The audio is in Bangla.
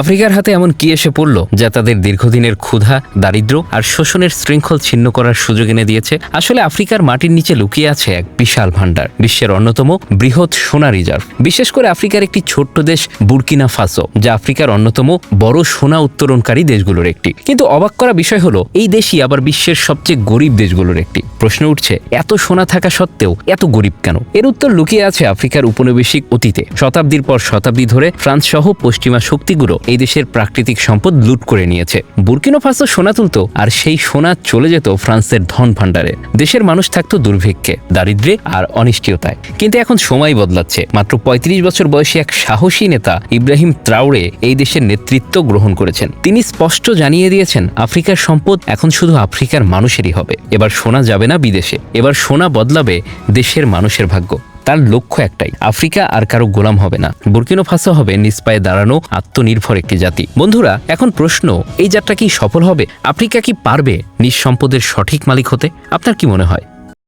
আফ্রিকার হাতে এমন কি এসে পড়ল যা তাদের দীর্ঘদিনের ক্ষুধা, দারিদ্র আর শোষণের শৃঙ্খল ছিন্ন করার সুযোগ এনে দিয়েছে? আসলে আফ্রিকার মাটির নিচে লুকিয়ে আছে এক বিশাল ভাণ্ডার, বিশ্বের অন্যতম বৃহৎ সোনা রিজার্ভ। বিশেষ করে আফ্রিকার একটি ছোট্ট দেশ বুর্কিনা ফাসো, যা আফ্রিকার অন্যতম বড় সোনা উত্তোলনকারী দেশগুলোর একটি। কিন্তু অবাক করা বিষয় হলো, এই দেশই আবার বিশ্বের সবচেয়ে গরিব দেশগুলোর একটি। প্রশ্ন উঠছে, এত সোনা থাকা সত্ত্বেও এত গরিব কেন? এর উত্তর লুকিয়ে আছে আফ্রিকার উপনিবেশিক অতীতে। শতাব্দীর পর শতাব্দী ধরে ফ্রান্স সহ পশ্চিমা শক্তিগুলো এই দেশের প্রাকৃতিক সম্পদ লুট করে নিয়েছে। বুর্কিনো ফাসো সোনা তুলতো, আর সেই সোনা চলে যেত ফ্রান্সের ধন ভাণ্ডারে। দেশের মানুষ থাকতো দুর্ভিক্ষে, দারিদ্র্যে আর অনিশ্চয়তায় কিন্তু এখন সময় বদলাচ্ছে। মাত্র ৩৫ বছর বয়সী এক সাহসী নেতা ইব্রাহিম ত্রাউড়ে এই দেশের নেতৃত্ব গ্রহণ করেছেন। তিনি স্পষ্ট জানিয়ে দিয়েছেন, আফ্রিকার সম্পদ এখন শুধু আফ্রিকার মানুষেরই হবে। এবার সোনা যাবে না বিদেশে, এবার সোনা বদলাবে দেশের মানুষের ভাগ্য। তার লক্ষ্য একটাই, আফ্রিকা আর কারও গোলাম হবে না। বুর্কিনো ফাসো হবে নিষ্পায়ে দাঁড়ানো আত্মনির্ভর একটি জাতি। বন্ধুরা, এখন প্রশ্ন, এই যাত্রা কি সফল হবে? আফ্রিকা কি পারবে নিঃসম্পদের সঠিক মালিক হতে? আপনার কি মনে হয়?